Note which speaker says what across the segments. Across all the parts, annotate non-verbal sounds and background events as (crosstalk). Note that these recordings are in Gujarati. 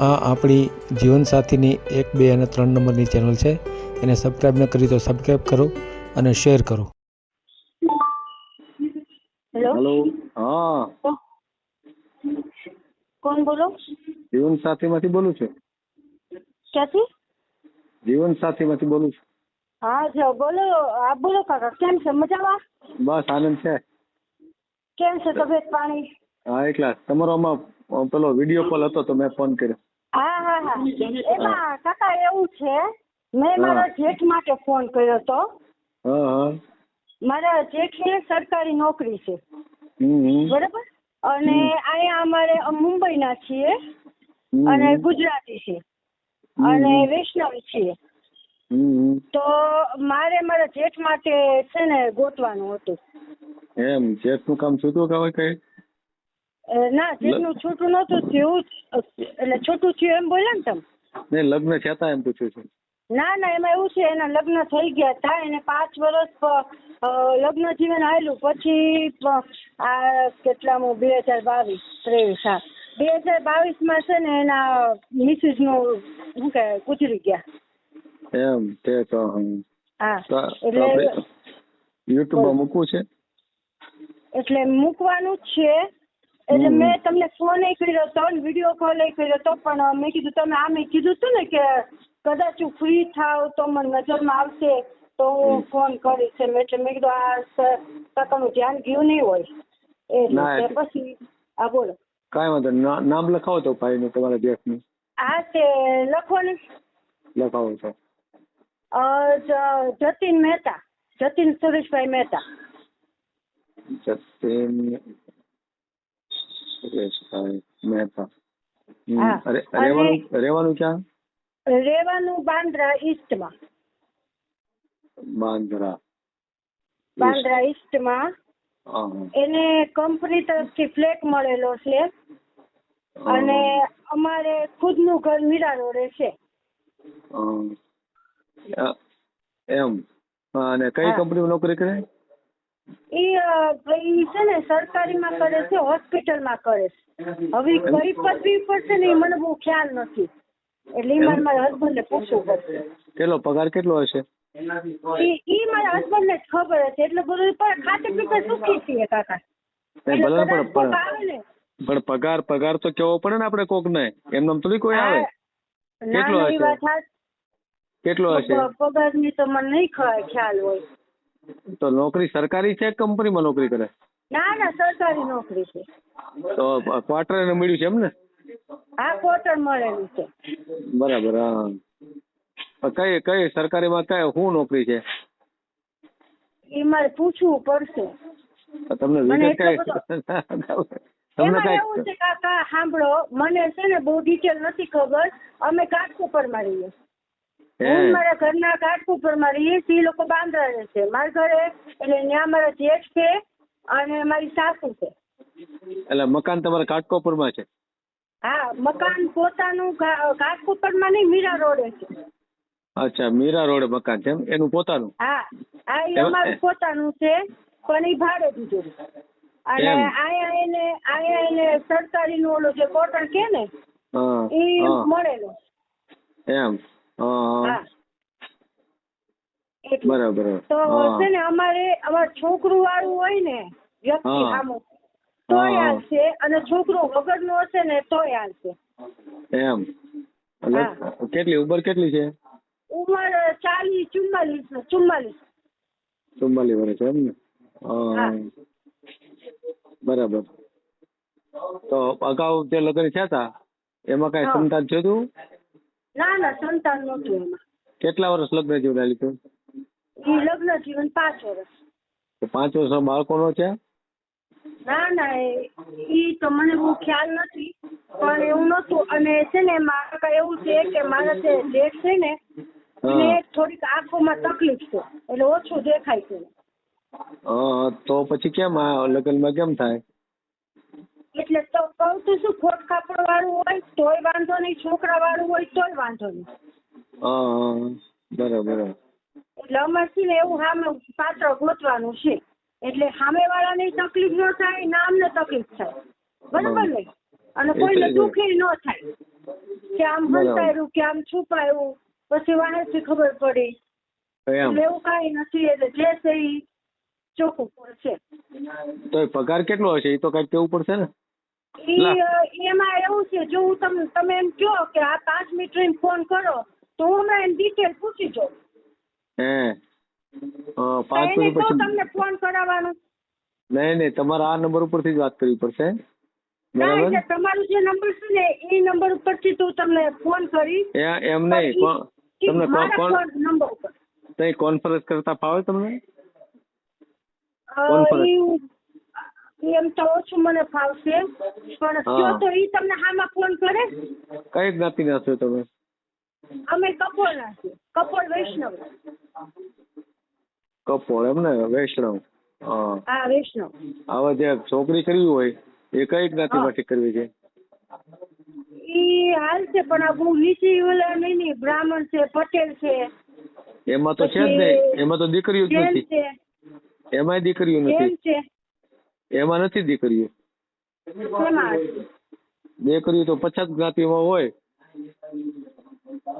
Speaker 1: આ આપણી જીવનસાથીની એક બે અને ત્રણ નંબરની ચેનલ છે. એને સબસ્ક્રાઈબ ન કરી તો સબસ્ક્રાઈબ કરો અને શેર કરો.
Speaker 2: હેલો
Speaker 3: હા.
Speaker 2: કોણ બોલો?
Speaker 3: જીવન સાથીમાંથી બોલું છું.
Speaker 2: ક્યાંથી?
Speaker 3: જીવન સાથીમાંથી બોલું છું.
Speaker 2: હા જો બોલો. આ બોલો કાકા કેમ છે? મજામાં?
Speaker 3: બસ આનંદ છે.
Speaker 2: કેમ છે? તબિયત પાણી?
Speaker 3: હા એકલા. તમારો આમાં પેલો વીડિયો કોલ હતો તો મેં ફોન કર્યો.
Speaker 2: હા હા હા. એમાં કાકા એવું છે મેં મારા જેઠ માટે ફોન કર્યો હતો
Speaker 3: હા હા.
Speaker 2: મારા જેઠને સરકારી નોકરી છે. બરાબર? અને અહીંયા અમારે મુંબઈના છીએ. અને ગુજરાતી છે. અને. વૈષ્ણવ છીએ. તો મારે મારા જેઠ માટે છે ને ગોતવાનું હતું.
Speaker 3: એમ જેટનું કામ કે હોય કઈ
Speaker 2: ના જેટલું છૂટું નહોતું થયું એટલે છૂટું થયું એમ બોલ્યા ને તમે?
Speaker 3: નહીં લગ્ન છતાં એમ પૂછ્યું છું.
Speaker 2: ના ના એમાં એવું છે એના લગ્ન થઈ ગયા હતા એને પાંચ વર્ષ લગ્ન જીવન આવેલું પછી આ કેટલામું બે હજાર બાવીસ ત્રેવીસ હા. બે હજાર બાવીસમાં છે ને એના મિસિસનું શું કે ગુજરી ગયા.
Speaker 3: એમ તે તો
Speaker 2: હા એટલે
Speaker 3: યુટ્યુબમાં મૂકવું છે?
Speaker 2: એટલે મૂકવાનું જ છે એટલે મેં તમને ફોન કર્યો હતો ને વીડિયો કોલ કર્યો હતો પણ મેં કીધું તમે આમે કીધું હતું ને કે કદાચ હું ફ્રી થાવ તો મને નજરમાં આવશે તો હું ફોન કરીશ એમ. એટલે મેં કીધું આ કાકાનું ધ્યાન ગયું નહીં હોય.
Speaker 3: એ
Speaker 2: એટલે પછી હા બોલો.
Speaker 3: કાંઈ વાંધો નામ લખાવો તો ભાઈનું તમારા જેઠનું
Speaker 2: આ તે લખો ને.
Speaker 3: લખાવો છો
Speaker 2: અ, જતીન મહેતા જતીન સુરેશભાઈ મહેતા.
Speaker 3: જતીન સુરેશભાઈ મહેતા.
Speaker 2: હા.
Speaker 3: રહેવાનું રહેવાનું ક્યાં?
Speaker 2: રહેવાનું બાંદ્રા ઈસ્ટમાં.
Speaker 3: બાંદ્રા.
Speaker 2: બાંદ્રા ઈસ્ટમાં. એને કંપની તરફથી ફ્લેટ મળેલો છે. અને અમારે ખુદનું ઘર મીરા રોડે છે
Speaker 3: એમ. અને કઈ
Speaker 2: કંપની
Speaker 3: કંપનીમાં નોકરી કરે?
Speaker 2: અ, છે ને સરકારીમાં કરે છે હોસ્પિટલમાં કરે છે. હવે કઈ પદવી પર છે ને એ મને બહુ ખ્યાલ નથી. એટલે ઈ મારે મારા હસબન્ડને પૂછવું પડશે.
Speaker 3: કેટલો પગાર કેટલો હશે?
Speaker 2: ઈ ઈ મારા હસબન્ડને જ ખબર હશે. એટલે બધું પણ ખાતે પીતે સુખી છીએ કાકા.
Speaker 3: ભલે પણ પણ
Speaker 2: ને
Speaker 3: પગાર પગાર તો કેવો પડે ને આપણે કોક ને એમને થોડી કોઈ આવે?
Speaker 2: ના
Speaker 3: કેટલો હશે? કેટલો હશે?
Speaker 2: પગારની તો મને નહીં ખ્યાલ હોય.
Speaker 3: તો નોકરી સરકારી છે કંપનીમાં નોકરી કરે?
Speaker 2: ના ના સરકારી નોકરી છે.
Speaker 3: તો ક્વાર્ટર એને મળ્યું છે એમ ને?
Speaker 2: હા ક્વોટર મળેલું છે.
Speaker 3: બરાબર હા. કઈ કઈ સરકારીમાં કઈ શું નોકરી છે?
Speaker 2: એ મારે પૂછવું પડશે.
Speaker 3: તમને વિગત કઈ (laughs) તમને
Speaker 2: એવું
Speaker 3: કઈ
Speaker 2: છે કાકા સાંભળો મને છે ને બહુ ડિટેલ નથી ખબર. અમે કાઠકુપરમાં રહીએ.
Speaker 3: હે
Speaker 2: મારા ઘરના કાઠકુપરમાં રહીએ છીએ એ લોકો બાંદ્રા રહે છે. મારા ઘરે એટલે ત્યાં મારા જેઠ છે અને મારી સાસુ છે.
Speaker 3: એટલે મકાન તમારા કાટકોપરમાં છે?
Speaker 2: હા મકાન પોતાનું કા- કાઠકુપરમાં નહીં મીરા રોડે છે.
Speaker 3: અચ્છા મીરા રોડ મકાન છે એનું પોતાનું?
Speaker 2: હા આ એ અમારું પોતાનું છે પણ એ ભાડે દીધું અને આયા એને આયા એને સરકારીનું ઓલું જે કોટણ કે ને એ મળેલું.
Speaker 3: એમ. બરાબર
Speaker 2: તો છે ને અમારે અમાર છોકરું વાળું હોય ને વ્યક્તિ
Speaker 3: હા. તો
Speaker 2: હાલશે. અને છોકરો વગરનો હશે ને તોય હાલશે.
Speaker 3: એમ. એટલે કેટલી ઉંમર કેટલી છે?
Speaker 2: ઉંમર ચાલીસ ચુમ્માલીસ ચુમ્માલીસ.
Speaker 3: ચુમ્માલીસ વર્ષ એમ ને. બરાબર. તો અગાઉ જે લગ્ન થયા હતા એમાં કઈ. સંતાન થયું હતું?
Speaker 2: ના ના સંતાન નહોતું એમાં.
Speaker 3: કેટલા વર્ષ લગ્ન જીવન
Speaker 2: એ લગ્ન જીવન પાંચ વર્ષ.
Speaker 3: તો પાંચ વર્ષ બાળકો નો છે?
Speaker 2: ના ના એ તો મને બહુ ખ્યાલ નથી પણ એવું નતું અને છે ને મારા એવું છે કે મારા જે જેઠ છે ને એને થોડીક આંખોમાં તકલીફ છે એટલે ઓછું દેખાય છે.
Speaker 3: તો પછી કેમ આ લગ્નમાં કેમ થાય?
Speaker 2: એટલે તો કહું તો શું ખોટ કાપડ વાળું હોય તોય વાંધો નહીં. છોકરા વાળું હોય તોય વાંધો નહીં.
Speaker 3: બરાબર.
Speaker 2: એટલે અમારે છે ને એવું સામે પાત્ર ગોતવાનું છે. એટલે સામે વાળાને તકલીફ ન થાય ને આમને તકલીફ થાય. બરાબર ને? અને કોઈને. દુઃખી ન થાય. કે આમ. હંતાયું કે આમ છુપાયું પછી વાહેથી ખબર પડી. એટલે એવું કાંઈ નથી એટલે જે છે ચોખ્ખું પડશે
Speaker 3: તો પગાર કેટલો હશે? એ તો કંઈક કેવું પડશે ને?
Speaker 2: એમાં એવું છે જો હું તમને તમે એમ કહો કે આ પાંચ મિનિટ રહીને ફોન કરો તો હું હમણાં એની ડિટેલ પૂછી જો
Speaker 3: હે. પાંચ મિનિટ પછી
Speaker 2: તમને ફોન કરાવવાનો.
Speaker 3: નહીં નહીં તમારા આ નંબર ઉપરથી જ વાત કરવી પડશે. બરાબર?
Speaker 2: તમારો જે નંબર છે ને એ નંબર ઉપરથી તો તમને ફોન કરી
Speaker 3: એમ નહીં તમને કોણ કોણ
Speaker 2: નંબર ઉપર.
Speaker 3: કોન્ફરન્સ કરતા ફાવે તમને? કોન્ફરન્સ.
Speaker 2: એમ તો ઓછું મને ફાવશે પણ જો તો ઈ તમને હામાં ફોન કરે?
Speaker 3: કઈ જ્ઞાતિના છો તમે.
Speaker 2: અમે કપોળના છીએ કપોળ વૈષ્ણવ.
Speaker 3: કપોળ એમ ને વૈષ્ણવ. હા.
Speaker 2: વૈષ્ણવ.
Speaker 3: હવે જે છોકરી કરવી હોય એ કઈ જ્ઞાતિમાંથી કરવી છે?
Speaker 2: ઈ હાલ છે પણ આ બહુ નીચી ઓલા નહીં બ્રાહ્મણ છે પટેલ છે.
Speaker 3: એમાં તો છે જ નહીં. એમાં તો દીકરીઓ જ નથી.
Speaker 2: છે.
Speaker 3: એમાંય દીકરીઓ નથી.
Speaker 2: છે.
Speaker 3: એમાં નથી દીકરીઓ? દીકરીઓ તો પછાત જ્ઞાતિમાં હોય.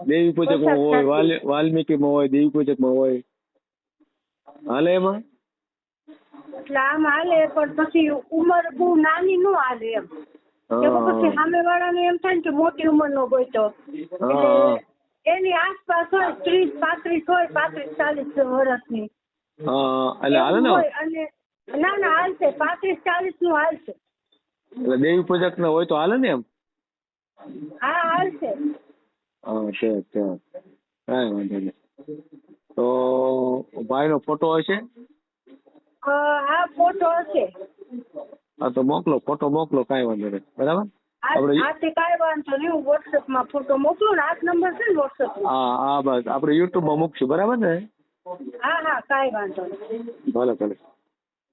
Speaker 3: દેવી પૂજકમાં હોય
Speaker 2: વાલ્મીકી
Speaker 3: માં વાલ્મીકીમાં હોય દેવી પૂજકમાં હોય. હાલે એમાં?
Speaker 2: એટલે આમ હાલે પણ પછી ઉંમર બહુ નાની નો હાલે એમ. પછી સામે વાળાને એમ થાય ને કે મોટી ઉંમરનો ગોઈતો
Speaker 3: હોય
Speaker 2: તો એની આસપાસ હોય ત્રીસ પાંત્રીસ હોય પાંત્રીસ ચાલીસ વર્ષની.
Speaker 3: હા એટલે હાલે ને
Speaker 2: અને ના ના હાલશે પાંત્રીસ ચાલીસનું હાલશે
Speaker 3: એટલે દેવી પૂજક ને હોય તો હાલે ને એમ?
Speaker 2: હા હાલશે
Speaker 3: હા છે છે. કાંઈ વાંધો નહીં. તો ભાઈનો ફોટો હશે?
Speaker 2: હા ફોટો હશે.
Speaker 3: હા તો મોકલો. ફોટો મોકલો કાંઈ વાંધો નહીં. બરાબર? આપણે
Speaker 2: કાંઈ વાંધો નહીં. હું WhatsApp ફોટો મોકલું ને આ નંબર છે ને વોટ્સઅપ
Speaker 3: હા હા બસ. આપણે યુટ્યુબમાં મૂકશું. બરાબર ને?
Speaker 2: હા હા કાંઈ વાંધો નહીં.
Speaker 3: ભલે ભલે.